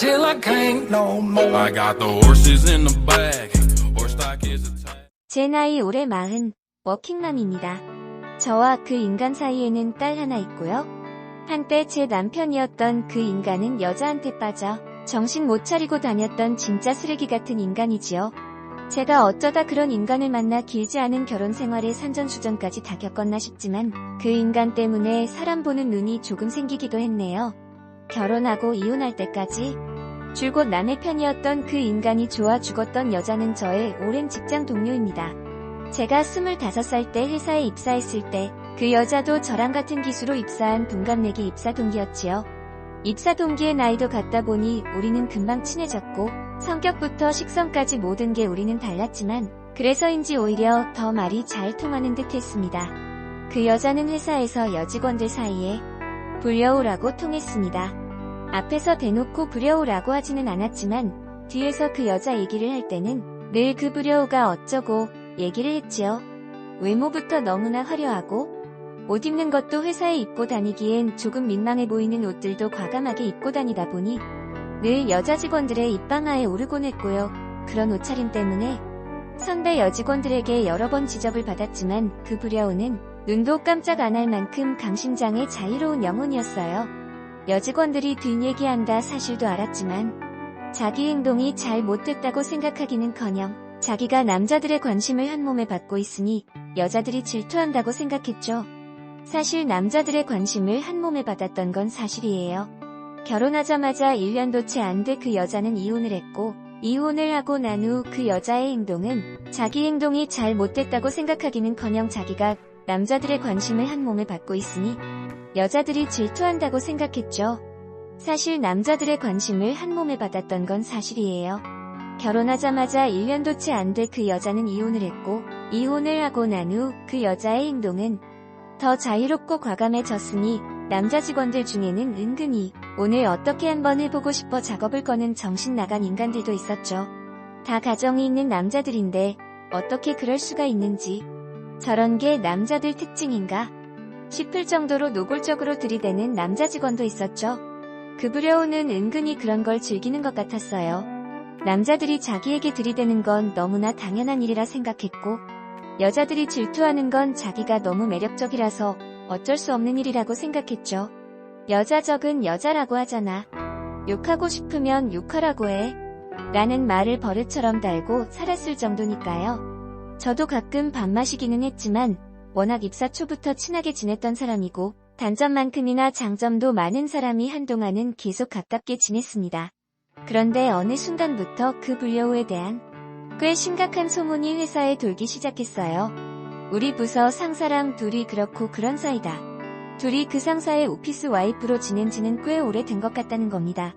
till I can't no more. I got the horses in the back. Horse stock is attached. 제 나이 올해 마흔, 워킹맘입니다. 저와 그 인간 사이에는 딸 하나 있고요. 한때 제 남편이었던 그 인간은 여자한테 빠져 정신 못 차리고 다녔던 진짜 쓰레기 같은 인간이지요. 제가 어쩌다 그런 인간을 만나 길지 않은 결혼 생활의 산전수전까지 다 겪었나 싶지만 그 인간 때문에 사람 보는 눈이 조금 생기기도 했네요. 결혼하고 이혼할 때까지 줄곧 남의 편이었던 그 인간이 좋아 죽었던 여자는 저의 오랜 직장 동료입니다. 제가 25살 때 회사에 입사했을 때 그 여자도 저랑 같은 기수로 입사한 동갑내기 입사 동기였지요. 입사 동기의 나이도 같다 보니 우리는 금방 친해졌고 성격부터 식성까지 모든 게 우리는 달랐지만 그래서인지 오히려 더 말이 잘 통하는 듯 했습니다. 그 여자는 회사에서 여직원들 사이에 불려오라고 통했습니다. 앞에서 대놓고 불려오라고 하지는 않았지만 뒤에서 그 여자 얘기를 할 때는 늘그 불려오가 어쩌고 얘기를 했지요. 외모부터 너무나 화려하고 옷 입는 것도 회사에 입고 다니기엔 조금 민망해 보이는 옷들도 과감하게 입고 다니다 보니 늘 여자 직원들의 입방아에 오르곤 했고요. 그런 옷차림 때문에 선배 여직원들에게 여러 번 지적을 받았지만 그 불려오는 눈도 깜짝 안 할 만큼 강심장의 자유로운 영혼이었어요. 여직원들이 뒷얘기한다 사실도 알았지만 자기 행동이 잘 못됐다고 생각하기는커녕 자기가 남자들의 관심을 한 몸에 받고 있으니 여자들이 질투한다고 생각했죠. 사실 남자들의 관심을 한 몸에 받았던 건 사실이에요. 결혼하자마자 1년도 채 안 돼 그 여자는 이혼을 했고 이혼을 하고 난 후 그 여자의 행동은 자기 행동이 잘 못됐다고 생각하기는커녕 자기가 남자들의 관심을 한 몸에 받고 있으니 여자들이 질투한다고 생각했죠. 사실 남자들의 관심을 한 몸에 받았던 건 사실이에요. 결혼하자마자 1년도 채 안 돼 그 여자는 이혼을 했고 이혼을 하고 난 후 그 여자의 행동은 더 자유롭고 과감해졌으니 남자 직원들 중에는 은근히 오늘 어떻게 한번 해보고 싶어 작업을 거는 정신 나간 인간들도 있었죠. 다 가정이 있는 남자들인데 어떻게 그럴 수가 있는지 저런 게 남자들 특징인가 싶을 정도로 노골적으로 들이대는 남자 직원도 있었죠. 그 부려오는 은근히 그런 걸 즐기는 것 같았어요. 남자들이 자기에게 들이대는 건 너무나 당연한 일이라 생각했고 여자들이 질투하는 건 자기가 너무 매력적이라서 어쩔 수 없는 일이라고 생각했죠. 여자적은 여자라고 하잖아. 욕하고 싶으면 욕하라고 해. 라는 말을 버릇처럼 달고 살았을 정도니까요. 저도 가끔 밥 마시기는 했지만 워낙 입사 초부터 친하게 지냈던 사람이고 단점만큼이나 장점도 많은 사람이 한동안은 계속 가깝게 지냈습니다. 그런데 어느 순간부터 그 불려우에 대한 꽤 심각한 소문이 회사에 돌기 시작했어요. 우리 부서 상사랑 둘이 그렇고 그런 사이다. 둘이 그 상사의 오피스 와이프로 지낸 지는 꽤 오래된 것 같다는 겁니다.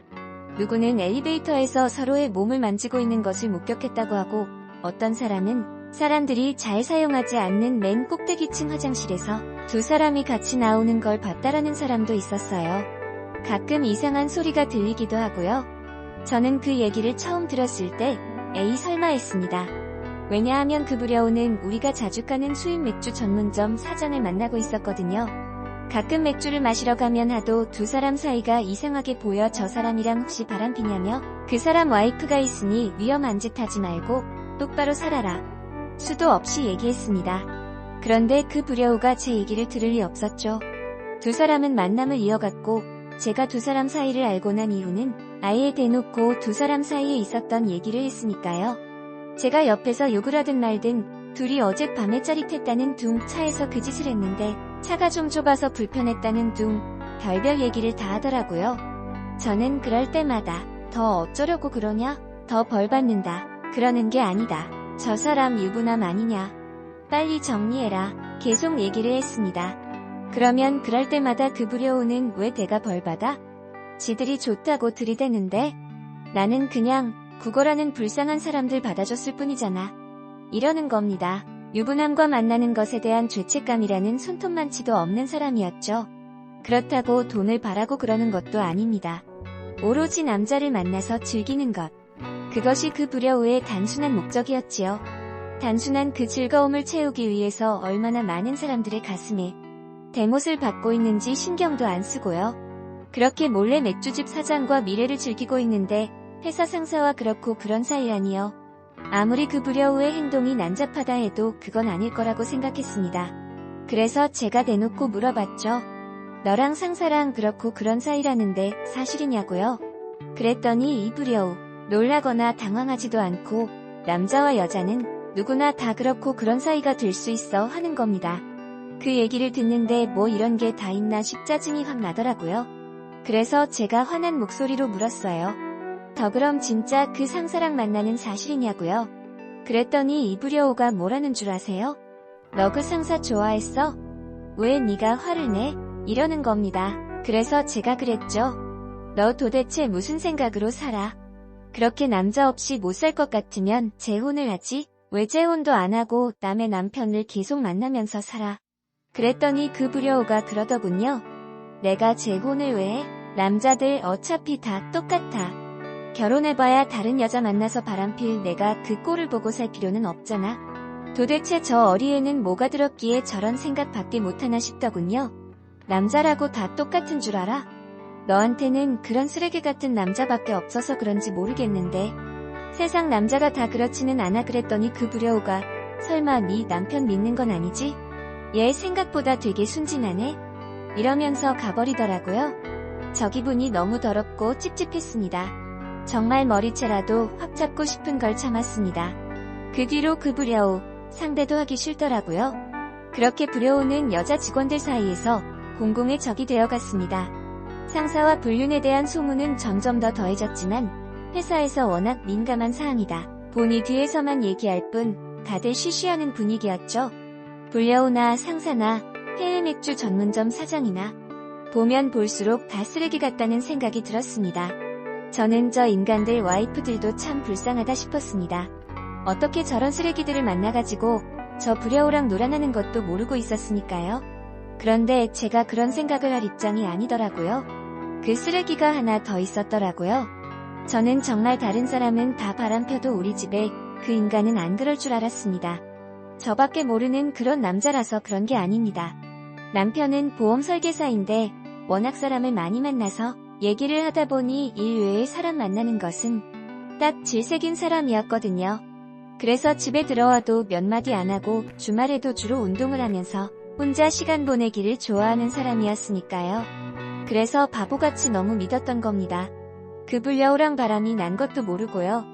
누구는 엘리베이터에서 서로의 몸을 만지고 있는 것을 목격했다고 하고 어떤 사람은 사람들이 잘 사용하지 않는 맨 꼭대기층 화장실에서 두 사람이 같이 나오는 걸 봤다라는 사람도 있었어요. 가끔 이상한 소리가 들리기도 하고요. 저는 그 얘기를 처음 들었을 때 에이 설마 했습니다. 왜냐하면 그 부려오는 우리가 자주 가는 수입 맥주 전문점 사장을 만나고 있었거든요. 가끔 맥주를 마시러 가면 하도 두 사람 사이가 이상하게 보여 저 사람이랑 혹시 바람피냐며 그 사람 와이프가 있으니 위험한 짓 하지 말고 똑바로 살아라. 수도 없이 얘기했습니다. 그런데 그 부려우가 제 얘기를 들을 리 없었죠. 두 사람은 만남을 이어갔고 제가 두 사람 사이를 알고 난 이후는 아예 대놓고 두 사람 사이에 있었던 얘기를 했으니까요. 제가 옆에서 욕을 하든 말든 둘이 어젯밤에 짜릿했다는 둥 차에서 그 짓을 했는데 차가 좀 좁아서 불편했다는 둥 별별 얘기를 다 하더라고요. 저는 그럴 때마다 더 어쩌려고 그러냐? 더 벌 받는다. 그러는 게 아니다. 저 사람 유부남 아니냐? 빨리 정리해라. 계속 얘기를 했습니다. 그러면 그럴 때마다 그 부려오는 왜 내가 벌 받아? 지들이 좋다고 들이대는데 나는 그냥 국어라는 불쌍한 사람들 받아줬을 뿐이잖아. 이러는 겁니다. 유부남과 만나는 것에 대한 죄책감이라는 손톱만치도 없는 사람이었죠. 그렇다고 돈을 바라고 그러는 것도 아닙니다. 오로지 남자를 만나서 즐기는 것. 그것이 그 부려우의 단순한 목적이었지요. 단순한 그 즐거움을 채우기 위해서 얼마나 많은 사람들의 가슴에 대못을 받고 있는지 신경도 안 쓰고요. 그렇게 몰래 맥주집 사장과 미래를 즐기고 있는데 회사 상사와 그렇고 그런 사이라니요. 아무리 그 불려우의 행동이 난잡하다 해도 그건 아닐 거라고 생각했습니다. 그래서 제가 대놓고 물어봤죠. 너랑 상사랑 그렇고 그런 사이라는데 사실이냐고요? 그랬더니 이 불려우 놀라거나 당황하지도 않고 남자와 여자는 누구나 다 그렇고 그런 사이가 될 수 있어 하는 겁니다. 그 얘기를 듣는데 뭐 이런 게 다 있나 싶 짜증이 확 나더라고요. 그래서 제가 화난 목소리로 물었어요. 더 그럼 진짜 그 상사랑 만나는 사실이냐고요? 그랬더니 이브려오가 뭐라는 줄 아세요? 너 그 상사 좋아했어? 왜 네가 화를 내? 이러는 겁니다. 그래서 제가 그랬죠. 너 도대체 무슨 생각으로 살아? 그렇게 남자 없이 못 살 것 같으면 재혼을 하지? 왜 재혼도 안 하고 남의 남편을 계속 만나면서 살아? 그랬더니 그 부려오가 그러더군요. 내가 재혼을 왜 해? 남자들 어차피 다 똑같아. 결혼해봐야 다른 여자 만나서 바람필 내가 그 꼴을 보고 살 필요는 없잖아. 도대체 저 어리에는 뭐가 들었기에 저런 생각밖에 못하나 싶더군요. 남자라고 다 똑같은 줄 알아? 너한테는 그런 쓰레기 같은 남자밖에 없어서 그런지 모르겠는데 세상 남자가 다 그렇지는 않아 그랬더니 그 부려우가 설마 네 남편 믿는 건 아니지? 얘 생각보다 되게 순진하네? 이러면서 가버리더라고요. 저 기분이 너무 더럽고 찝찝했습니다. 정말 머리채라도 확 잡고 싶은 걸 참았습니다. 그 뒤로 그 부려우 상대도 하기 싫더라고요. 그렇게 부려우는 여자 직원들 사이에서 공공의 적이 되어갔습니다. 상사와 불륜에 대한 소문은 점점 더 더해졌지만 회사에서 워낙 민감한 사항이다. 보니 뒤에서만 얘기할 뿐 다들 쉬쉬하는 분위기였죠. 불려우나 상사나 해외 맥주 전문점 사장이나 보면 볼수록 다 쓰레기 같다는 생각이 들었습니다. 저는 저 인간들 와이프들도 참 불쌍하다 싶었습니다. 어떻게 저런 쓰레기들을 만나가지고 저 불려우랑 놀아나는 것도 모르고 있었으니까요. 그런데 제가 그런 생각을 할 입장이 아니더라고요. 그 쓰레기가 하나 더 있었더라고요. 저는 정말 다른 사람은 다 바람펴도 우리 집에 그 인간은 안 그럴 줄 알았습니다. 저밖에 모르는 그런 남자라서 그런 게 아닙니다. 남편은 보험 설계사인데 워낙 사람을 많이 만나서 얘기를 하다 보니 일 외에 사람 만나는 것은 딱 질색인 사람이었거든요. 그래서 집에 들어와도 몇 마디 안 하고 주말에도 주로 운동을 하면서 혼자 시간 보내기를 좋아하는 사람이었으니까요. 그래서 바보같이 너무 믿었던 겁니다. 그 불려우랑 바람이 난 것도 모르고요.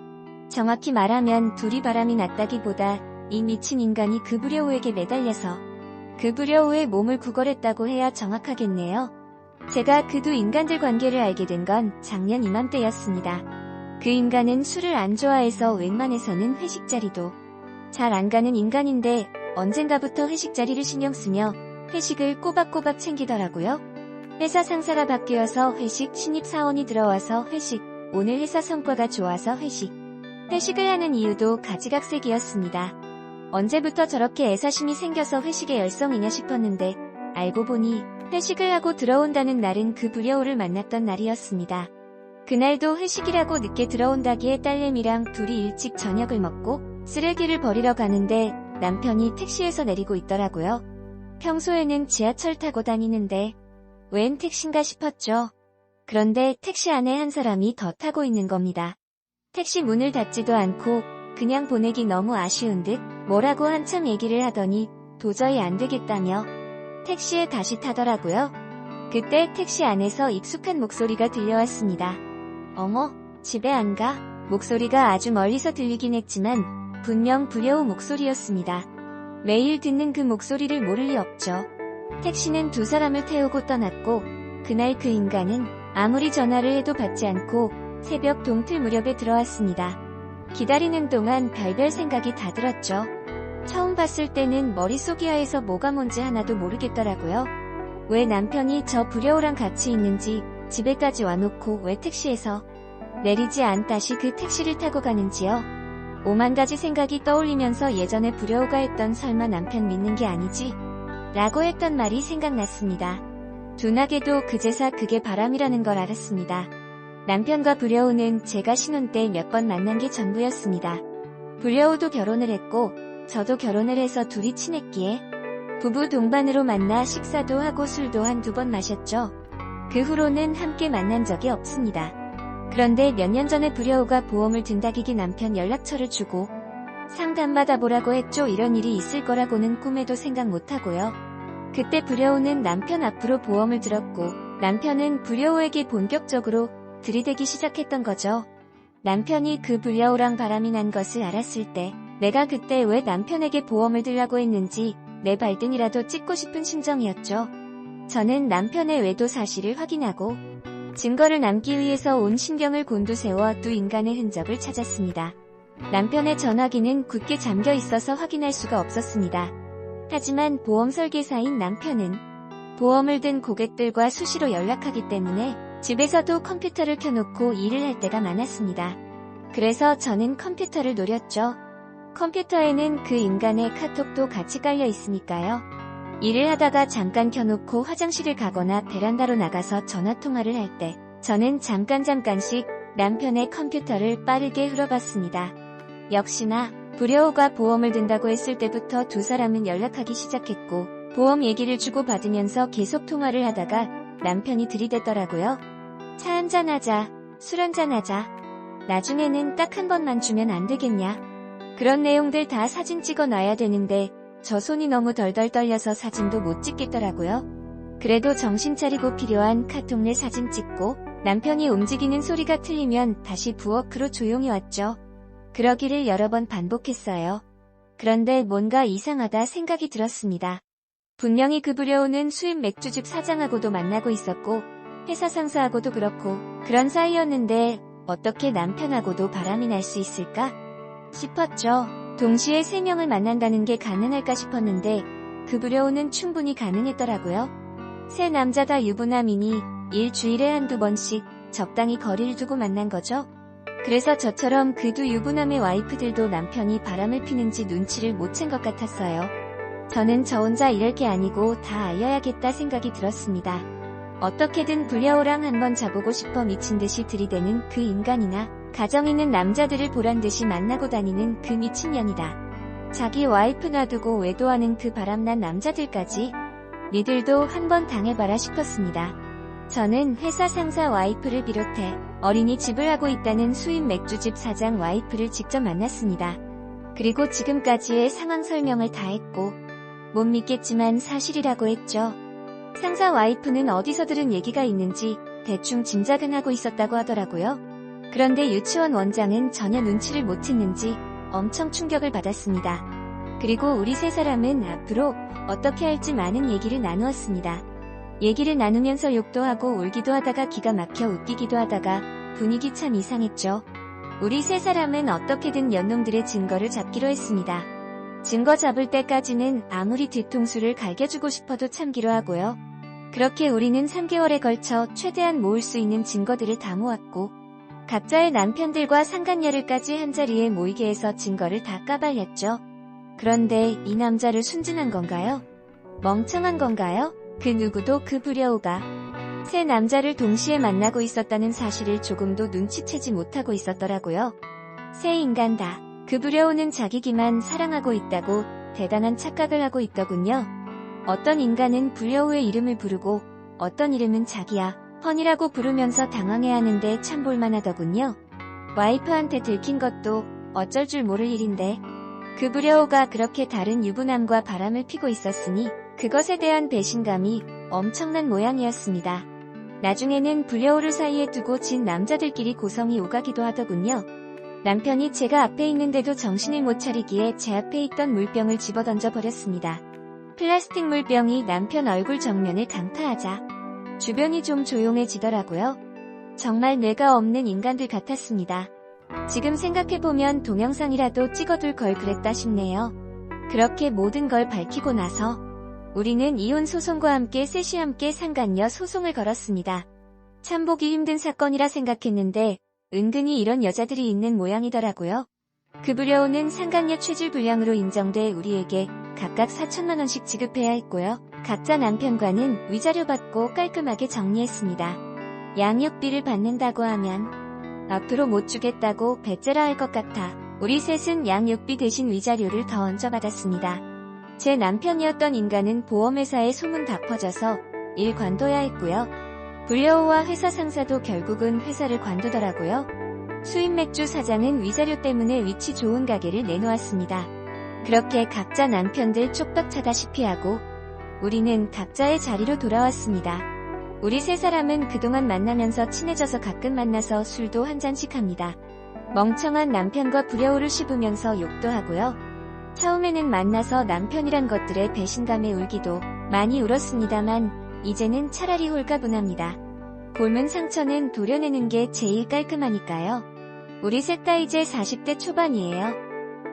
정확히 말하면 둘이 바람이 났다기보다 이 미친 인간이 그 불려우에게 매달려서 그 불려우의 몸을 구걸했다고 해야 정확하겠네요. 제가 그 두 인간들 관계를 알게 된 건 작년 이맘때였습니다. 그 인간은 술을 안 좋아해서 웬만해서는 회식 자리도 잘 안 가는 인간인데 언젠가부터 회식 자리를 신경 쓰며 회식을 꼬박꼬박 챙기더라고요. 회사 상사가 바뀌어서 회식, 신입 사원이 들어와서 회식, 오늘 회사 성과가 좋아서 회식. 회식을 하는 이유도 가지각색이었습니다. 언제부터 저렇게 애사심이 생겨서 회식에 열성이냐 싶었는데 알고 보니 회식을 하고 들어온다는 날은 그 불여우를 만났던 날이었습니다. 그날도 회식이라고 늦게 들어온다기에 딸내미랑 둘이 일찍 저녁을 먹고 쓰레기를 버리러 가는데 남편이 택시에서 내리고 있더라고요. 평소에는 지하철 타고 다니는데 웬 택시인가 싶었죠. 그런데 택시 안에 한 사람이 더 타고 있는 겁니다. 택시 문을 닫지도 않고 그냥 보내기 너무 아쉬운 듯 뭐라고 한참 얘기를 하더니 도저히 안 되겠다며 택시에 다시 타더라고요. 그때 택시 안에서 익숙한 목소리가 들려왔습니다. 어머, 집에 안 가? 목소리가 아주 멀리서 들리긴 했지만 분명 불려우 목소리였습니다. 매일 듣는 그 목소리를 모를 리 없죠. 택시는 두 사람을 태우고 떠났고 그날 그 인간은 아무리 전화를 해도 받지 않고 새벽 동틀 무렵에 들어왔습니다. 기다리는 동안 별별 생각이 다 들었죠. 처음 봤을 때는 머릿속 이 하에서 뭐가 뭔지 하나도 모르겠더라고요. 왜 남편이 저 불려우랑 같이 있는지 집에까지 와놓고 왜 택시에서 내리지 않다시 그 택시를 타고 가는지요. 오만 가지 생각이 떠올리면서 예전에 불려우가 했던 설마 남편 믿는 게 아니지? 라고 했던 말이 생각났습니다. 둔하게도 그제사 그게 바람이라는 걸 알았습니다. 남편과 불려우는 제가 신혼 때 몇 번 만난 게 전부였습니다. 불려우도 결혼을 했고 저도 결혼을 해서 둘이 친했기에 부부 동반으로 만나 식사도 하고 술도 한 두 번 마셨죠. 그 후로는 함께 만난 적이 없습니다. 그런데 몇 년 전에 불여우가 보험을 든다기기 남편 연락처를 주고 상담 받아보라고 했죠. 이런 일이 있을 거라고는 꿈에도 생각 못하고요. 그때 불여우는 남편 앞으로 보험을 들었고 남편은 불여우에게 본격적으로 들이대기 시작했던 거죠. 남편이 그 불여우랑 바람이 난 것을 알았을 때 내가 그때 왜 남편에게 보험을 들라고 했는지 내 발등이라도 찍고 싶은 심정이었죠. 저는 남편의 외도 사실을 확인하고 증거를 남기 위해서 온 신경을 곤두세워 두 인간의 흔적을 찾았습니다. 남편의 전화기는 굳게 잠겨 있어서 확인할 수가 없었습니다. 하지만 보험 설계사인 남편은 보험을 든 고객들과 수시로 연락하기 때문에 집에서도 컴퓨터를 켜놓고 일을 할 때가 많았습니다. 그래서 저는 컴퓨터를 노렸죠. 컴퓨터에는 그 인간의 카톡도 같이 깔려 있으니까요. 일을 하다가 잠깐 켜놓고 화장실을 가거나 베란다로 나가서 전화통화를 할 때 저는 잠깐 잠깐씩 남편의 컴퓨터를 빠르게 흘러봤습니다. 역시나 불여우가 보험을 든다고 했을 때부터 두 사람은 연락하기 시작했고 보험 얘기를 주고받으면서 계속 통화를 하다가 남편이 들이댔더라고요. 차 한잔하자, 술 한잔하자. 나중에는 딱 한 번만 주면 안 되겠냐. 그런 내용들 다 사진 찍어 놔야 되는데 저 손이 너무 덜덜 떨려서 사진도 못 찍겠더라고요. 그래도 정신 차리고 필요한 카톡 내 사진 찍고 남편이 움직이는 소리가 틀리면 다시 부엌으로 조용히 왔죠. 그러기를 여러 번 반복했어요. 그런데 뭔가 이상하다 생각이 들었습니다. 분명히 그 불려오는 수입 맥주집 사장하고도 만나고 있었고 회사 상사하고도 그렇고 그런 사이였는데 어떻게 남편하고도 바람이 날 수 있을까 싶었죠. 동시에 세 명을 만난다는 게 가능할까 싶었는데 그 불려오는 충분히 가능했더라고요. 세 남자 다 유부남이니 일주일에 한두 번씩 적당히 거리를 두고 만난 거죠. 그래서 저처럼 그 두 유부남의 와이프들도 남편이 바람을 피는지 눈치를 못 챈 것 같았어요. 저는 저 혼자 이럴 게 아니고 다 알려야겠다 생각이 들었습니다. 어떻게든 불려오랑 한번 자보고 싶어 미친 듯이 들이대는 그 인간이나 가정 있는 남자들을 보란 듯이 만나고 다니는 그 미친년이다. 자기 와이프 놔두고 외도하는 그 바람난 남자들까지 니들도 한번 당해봐라 싶었습니다. 저는 회사 상사 와이프를 비롯해 어린이 집을 하고 있다는 수입 맥주집 사장 와이프를 직접 만났습니다. 그리고 지금까지의 상황 설명을 다 했고 못 믿겠지만 사실이라고 했죠. 상사 와이프는 어디서 들은 얘기가 있는지 대충 짐작은 하고 있었다고 하더라고요. 그런데 유치원 원장은 전혀 눈치를 못 챘는지 엄청 충격을 받았습니다. 그리고 우리 세 사람은 앞으로 어떻게 할지 많은 얘기를 나누었습니다. 얘기를 나누면서 욕도 하고 울기도 하다가 기가 막혀 웃기기도 하다가 분위기 참 이상했죠. 우리 세 사람은 어떻게든 연놈들의 증거를 잡기로 했습니다. 증거 잡을 때까지는 아무리 뒤통수를 갈겨주고 싶어도 참기로 하고요. 그렇게 우리는 3개월에 걸쳐 최대한 모을 수 있는 증거들을 다 모았고 각자의 남편들과 상간녀를까지 한자리에 모이게 해서 증거를 다 까발렸죠. 그런데 이 남자를 순진한 건가요? 멍청한 건가요? 그 누구도 그 불여우가 세 남자를 동시에 만나고 있었다는 사실을 조금도 눈치채지 못하고 있었더라고요. 세 인간 다그 불여우는 자기기만 사랑하고 있다고 대단한 착각을 하고 있더군요. 어떤 인간은 불여우의 이름을 부르고 어떤 이름은 자기야 펀이라고 부르면서 당황해하는데 참 볼만하더군요. 와이프한테 들킨 것도 어쩔 줄 모를 일인데 그 불여우가 그렇게 다른 유부남과 바람을 피고 있었으니 그것에 대한 배신감이 엄청난 모양이었습니다. 나중에는 불려오를 사이에 두고 진 남자들끼리 고성이 오가기도 하더군요. 남편이 제가 앞에 있는데도 정신을 못 차리기에 제 앞에 있던 물병을 집어던져 버렸습니다. 플라스틱 물병이 남편 얼굴 정면을 강타하자 주변이 좀 조용해지더라고요. 정말 뇌가 없는 인간들 같았습니다. 지금 생각해보면 동영상이라도 찍어둘 걸 그랬다 싶네요. 그렇게 모든 걸 밝히고 나서 우리는 이혼 소송과 함께 셋이 함께 상간녀 소송을 걸었습니다. 참 보기 힘든 사건이라 생각했는데 은근히 이런 여자들이 있는 모양이더라고요. 그 불려오는 상간녀 체질 불량으로 인정돼 우리에게 각각 4천만 원씩 지급해야 했고요. 각자 남편과는 위자료 받고 깔끔하게 정리했습니다. 양육비를 받는다고 하면 앞으로 못 주겠다고 배째라 할 것 같아 우리 셋은 양육비 대신 위자료를 더 얹어 받았습니다. 제 남편이었던 인간은 보험회사에 소문 다 퍼져서 일 관둬야 했고요. 불려오와 회사 상사도 결국은 회사를 관두더라고요. 수입 맥주 사장은 위자료 때문에 위치 좋은 가게를 내놓았습니다. 그렇게 각자 남편들 쪽박 차다시피 하고 우리는 각자의 자리로 돌아왔습니다. 우리 세 사람은 그동안 만나면서 친해져서 가끔 만나서 술도 한 잔씩 합니다. 멍청한 남편과 불려오를 씹으면서 욕도 하고요. 처음에는 만나서 남편이란 것들의 배신감에 울기도 많이 울었습니다만 이제는 차라리 홀가분합니다. 곪은 상처는 도려내는 게 제일 깔끔하니까요. 우리 셋 다 이제 40대 초반이에요.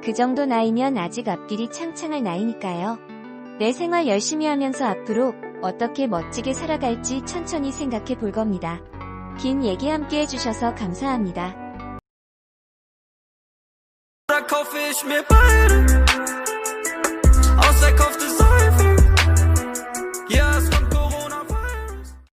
그 정도 나이면 아직 앞길이 창창할 나이니까요. 내 생활 열심히 하면서 앞으로 어떻게 멋지게 살아갈지 천천히 생각해 볼 겁니다. 긴 얘기 함께 해주셔서 감사합니다. Als hij koft,